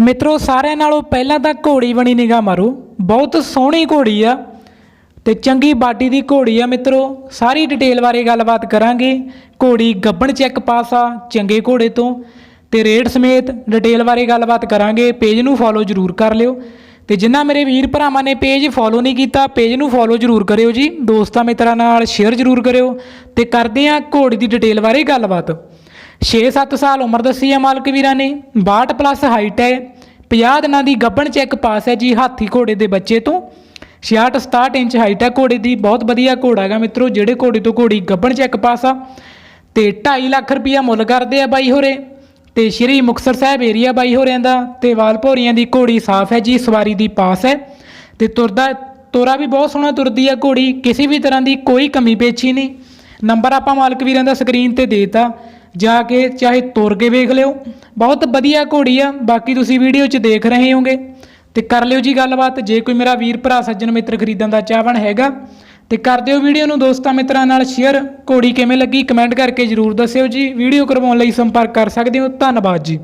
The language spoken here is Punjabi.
ਮਿੱਤਰੋ, ਸਾਰਿਆਂ ਨਾਲੋਂ ਪਹਿਲਾਂ ਤਾਂ ਘੋੜੀ ਬਣੀ ਨਿਗਾ ਮਾਰੋ। ਬਹੁਤ ਸੋਹਣੀ ਘੋੜੀ ਆ ਤੇ ਚੰਗੀ ਬਾਡੀ ਦੀ ਘੋੜੀ ਆ ਮਿੱਤਰੋ। ਸਾਰੀ ਡਿਟੇਲ ਬਾਰੇ ਗੱਲਬਾਤ ਕਰਾਂਗੇ। ਘੋੜੀ ਗੱਬਣ ਚੈੱਕ ਪਾਸ ਆ, ਚੰਗੇ ਘੋੜੇ ਤੋਂ। ਤੇ ਰੇਟ ਸਮੇਤ ਡਿਟੇਲ ਬਾਰੇ ਗੱਲਬਾਤ ਕਰਾਂਗੇ। ਪੇਜ ਨੂੰ ਫੋਲੋ ਜ਼ਰੂਰ ਕਰ ਲਿਓ। ਤੇ ਜਿਨ੍ਹਾਂ ਮੇਰੇ ਵੀਰ ਭਰਾਵਾਂ ਨੇ ਪੇਜ ਫੋਲੋ ਨਹੀਂ ਕੀਤਾ, ਪੇਜ ਨੂੰ ਫੋਲੋ ਜ਼ਰੂਰ ਕਰਿਓ ਜੀ। ਦੋਸਤਾਂ ਮਿੱਤਰਾਂ ਨਾਲ ਸ਼ੇਅਰ ਜ਼ਰੂਰ ਕਰਿਓ। ਤੇ ਕਰਦੇ ਆ ਘੋੜੀ ਦੀ ਡਿਟੇਲ ਬਾਰੇ ਗੱਲਬਾਤ। 6-7 ਸਾਲ ਉਮਰ ਦੱਸੀ ਹੈ ਮਾਲਕ ਵੀਰਾਂ ਨੇ। 62 ਪਲੱਸ ਹਾਈਟ ਹੈ। 50 ਦਿਨਾਂ ਦੀ ਗੱਬਣ ਚੈੱਕ ਪਾਸ ਹੈ ਜੀ ਹਾਥੀ ਘੋੜੇ ਦੇ ਬੱਚੇ ਤੋਂ। 66-67 ਇੰਚ ਹਾਈਟ ਹੈ ਘੋੜੇ ਦੀ। ਬਹੁਤ ਵਧੀਆ ਘੋੜਾ ਹੈਗਾ ਮਿੱਤਰੋ, ਜਿਹੜੇ ਘੋੜੇ ਤੋਂ ਘੋੜੀ ਗੱਬਣ ਚੈੱਕ ਪਾਸ ਆ। ਤੇ 2.5 ਲੱਖ ਰੁਪਈਆ ਮੁੱਲ ਕਰਦੇ ਆ ਬਾਈ ਹੋਰੇ। ਤੇ ਸ਼੍ਰੀ ਮੁਕਤਸਰ ਸਾਹਿਬ ਏਰੀਆ ਬਾਈ ਹੋਰਿਆਂ ਦਾ। ਤੇ ਵਾਲਪੋਰੀਆਂ ਦੀ ਘੋੜੀ ਸਾਫ਼ ਹੈ ਜੀ, ਸਵਾਰੀ ਦੀ ਪਾਸ ਹੈ। ਤੇ ਤੁਰਦਾ, ਤੋਰਾ ਵੀ ਬਹੁਤ ਸੋਹਣਾ ਤੁਰਦੀ ਆ ਘੋੜੀ। ਕਿਸੇ ਵੀ ਤਰ੍ਹਾਂ ਦੀ ਕੋਈ ਕਮੀ ਪੇਛੀ ਨਹੀਂ। ਨੰਬਰ ਆਪਾਂ ਮਾਲਕ ਵੀਰਾਂ ਦਾ ਸਕਰੀਨ ਤੇ ਦੇਤਾ। ਜਾ ਕੇ ਚਾਹੇ ਤੁਰ ਕੇ ਵੇਖ ਲਿਓ। ਬਹੁਤ ਵਧੀਆ ਘੋੜੀ ਆ, ਬਾਕੀ ਤੁਸੀਂ ਵੀਡੀਓ 'ਚ ਦੇਖ ਰਹੇ ਹੋਗੇ ਤੇ ਕਰ ਲਿਓ ਜੀ ਗੱਲਬਾਤ। ਜੇ ਕੋਈ ਮੇਰਾ ਵੀਰ ਭਰਾ ਸੱਜਣ ਮਿੱਤਰ ਖਰੀਦਣ ਦਾ ਚਾਹਵਣ ਹੈਗਾ, ਤੇ ਕਰ ਦਿਓ ਵੀਡੀਓ ਨੂੰ ਦੋਸਤਾਂ ਮਿੱਤਰਾਂ ਨਾਲ ਸ਼ੇਅਰ ਘੋੜੀ ਕਿਵੇਂ ਲੱਗੀ ਕਮੈਂਟ ਕਰਕੇ ਜਰੂਰ ਦੱਸਿਓ ਜੀ। ਵੀਡੀਓ ਕਰਵਾਉਣ ਲਈ ਸੰਪਰਕ ਕਰ ਸਕਦੇ ਹੋ। ਧੰਨਵਾਦ ਜੀ।